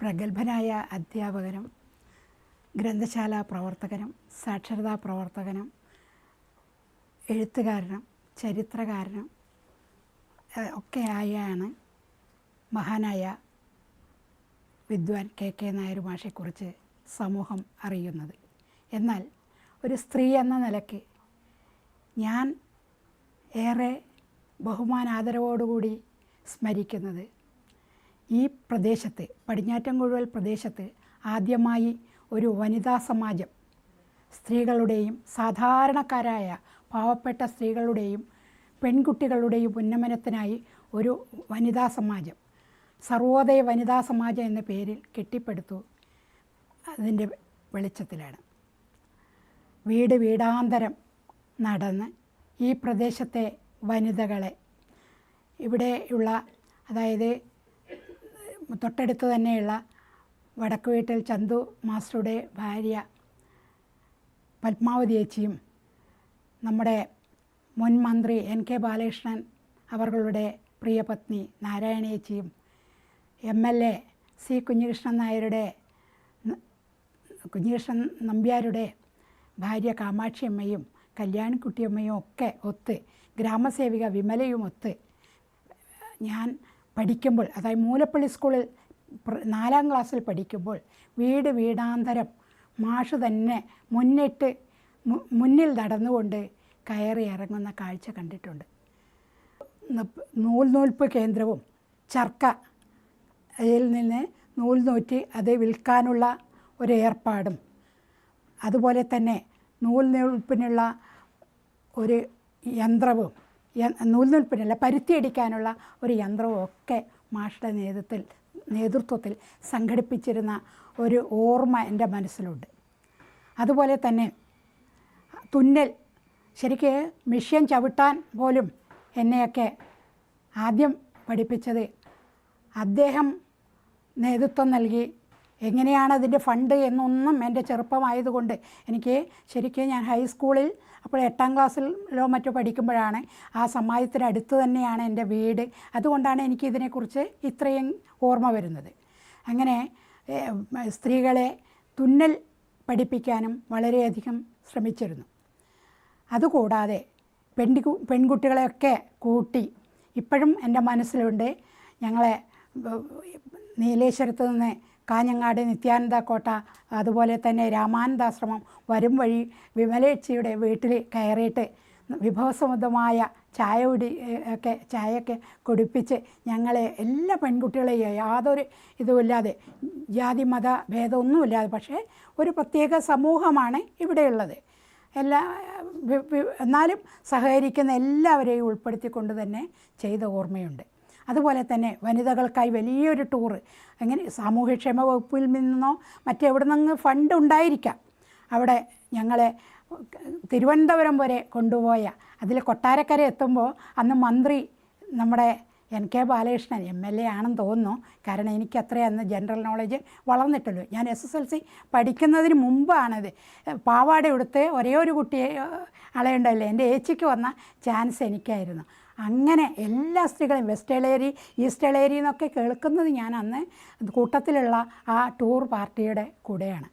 പ്രഗത്ഭനായ അധ്യാപകനും ഗ്രന്ഥശാല പ്രവർത്തകനും സാക്ഷരതാ പ്രവർത്തകനും എഴുത്തുകാരനും ചരിത്രകാരനും ഒക്കെയായാണ് മഹാനായ വിദ്വാൻ കെ കെ നായർ മാഷെക്കുറിച്ച് സമൂഹം അറിയുന്നത്. എന്നാൽ ഒരു സ്ത്രീ എന്ന നിലയ്ക്ക് ഞാൻ ഏറെ ബഹുമാനാദരവോടുകൂടി സ്മരിക്കുന്നത് ഈ പ്രദേശത്ത് പടിഞ്ഞാറ്റൻകുഴൽ പ്രദേശത്ത് ആദ്യമായി ഒരു വനിതാ സമാജം. സ്ത്രീകളുടെയും സാധാരണക്കാരായ പാവപ്പെട്ട സ്ത്രീകളുടെയും പെൺകുട്ടികളുടെയും ഉന്നമനത്തിനായി ഒരു വനിതാ സമാജം. സർവോദയ വനിതാ സമാജം എന്ന പേരിൽ കെട്ടിപ്പടുത്തു അതിന്റെ വെളിച്ചത്തിലാണ്. വീട് വീടാന്തരം നടന്ന് ഈ പ്രദേശത്തെ വനിതകളെ ഇവിടെയുള്ള അതായത് തൊട്ടടുത്ത് തന്നെയുള്ള വടക്കു വീട്ടിൽ ചന്തു മാസ്റ്ററുടെ ഭാര്യ പത്മാവതി ചേച്ചിയും നമ്മുടെ മുൻ മന്ത്രി എൻ കെ ബാലകൃഷ്ണൻ അവരുടെ പ്രിയപത്നി നാരായണേച്ചിയും M L A C Kunhikrishnan നായരുടെ കുഞ്ഞികൃഷ്ണൻ നമ്പ്യാരുടെ ഭാര്യ കാമാക്ഷിയമ്മയും കല്യാണിക്കുട്ടിയമ്മയും ഒക്കെ ഒത്ത് ഗ്രാമസേവിക വിമലയും ഒത്ത് ഞാൻ പഠിക്കുമ്പോൾ അതായത് മൂലപ്പള്ളി സ്കൂളിൽ നാലാം ക്ലാസ്സിൽ പഠിക്കുമ്പോൾ വീട് വീടാന്തരം മാഷ് തന്നെ മുന്നിട്ട് മുന്നിൽ നടന്നുകൊണ്ട് കയറി ഇറങ്ങുന്ന കാഴ്ച കണ്ടിട്ടുണ്ട്. നൂൽ നൂൽപ്പ് കേന്ദ്രവും ചർക്ക അതിൽ നിന്ന് നൂൽ നൂറ്റി അത് വിൽക്കാനുള്ള ഒരു ഏർപ്പാടും. അതുപോലെ തന്നെ നൂൽ നൂൽപ്പിനുള്ള ഒരു യന്ത്രവും യ- നൂൽ നൂൽപ്പിനല്ല പരുത്തി അടിക്കാനുള്ള ഒരു യന്ത്രവും ഒക്കെ മാഷയുടെ നേതൃത്വത്തിൽ നേതൃത്വത്തിൽ സംഘടിപ്പിച്ചിരുന്ന ഒരു ഓർമ്മ എന്റെ മനസ്സിലുണ്ട്. അതുപോലെ തന്നെ തുന്നൽ ശരിക്ക് മിഷ്യൻ ചവിട്ടാൻ പോലും എന്നെയൊക്കെ ആദ്യം പഠിപ്പിച്ചത് അദ്ദേഹം നേതൃത്വം നൽകി എങ്ങനെയാണ് അതിന്റെ ഫണ്ട് എന്നൊന്നും എന്റെ ചെറുപ്പമായതുകൊണ്ട് എനിക്ക് ശരിക്കും ഞാൻ ഹൈസ്കൂളിൽ അപ്പോൾ എട്ടാം ക്ലാസ്സിലോ മറ്റോ പഠിക്കുമ്പോഴാണ് ആ സമാജത്തിന് അടുത്ത് തന്നെയാണ് എന്റെ വീട്. അതുകൊണ്ടാണ് എനിക്ക് ഇതിനെക്കുറിച്ച് ഇത്രയും ഓർമ്മ വരുന്നത്. അങ്ങനെ സ്ത്രീകളെ തുന്നൽ പഠിപ്പിക്കാനും വളരെയധികം ശ്രമിച്ചിരുന്നു. അതുകൂടാതെ പെൺകു പെൺകുട്ടികളെയൊക്കെ കൂട്ടി ഇപ്പോഴും എന്റെ മനസ്സിലുണ്ട് ഞങ്ങളെ നീലേശ്വരത്ത് നിന്ന് കാഞ്ഞങ്ങാട് നിത്യാനന്ദ കോട്ട അതുപോലെ തന്നെ രാമാനന്ദാശ്രമം വരും വഴി വിമലേച്ചിയുടെ വീട്ടിൽ കയറിയിട്ട് വിഭവസമൃദ്ധമായ ചായ കുടി ഒക്കെ ചായയൊക്കെ കുടിപ്പിച്ച് ഞങ്ങളെ എല്ലാ പെൺകുട്ടികളെയും യാതൊരു ഇതുമില്ലാതെ ജാതി മത ഭേദമൊന്നുമില്ലാതെ പക്ഷേ ഒരു പ്രത്യേക സമൂഹമാണ് ഇവിടെയുള്ളത്. എല്ലാ എന്നാലും സഹകരിക്കുന്ന എല്ലാവരെയും ഉൾപ്പെടുത്തിക്കൊണ്ട് തന്നെ ചെയ്ത ഓർമ്മയുണ്ട്. അതുപോലെ തന്നെ വനിതകൾക്കായി വലിയൊരു ടൂറ് അങ്ങനെ സാമൂഹ്യക്ഷേമ വകുപ്പിൽ നിന്നോ മറ്റെവിടെ നിന്ന് ഫണ്ട് ഉണ്ടായിരിക്കാം. അവിടെ ഞങ്ങളെ തിരുവനന്തപുരം വരെ കൊണ്ടുപോയ അതിൽ കൊട്ടാരക്കര എത്തുമ്പോൾ അന്ന് മന്ത്രി നമ്മുടെ N K Balakrishnan M L A ആണെന്ന് തോന്നുന്നു. കാരണം എനിക്ക് അന്ന് ജനറൽ നോളജ് വളർന്നിട്ടുള്ളൂ. ഞാൻ എസ് എസ് എൽ സി പഠിക്കുന്നതിന് മുമ്പാണത്. പാവാട ഉടുത്ത് ഒരേ ഒരു കുട്ടിയെ അളയുണ്ടല്ലോ എന്റെ ഏച്ചിക്ക് വന്ന ചാൻസ് എനിക്കായിരുന്നു. അങ്ങനെ എല്ലാ സ്ത്രീകളും വെസ്റ്റ് എളേരി ഈസ്റ്റ് എളേരി എന്നൊക്കെ കേൾക്കുന്നത് ഞാൻ അന്ന് കൂട്ടത്തിലുള്ള ആ ടൂർ പാർട്ടിയുടെ കൂടെയാണ്.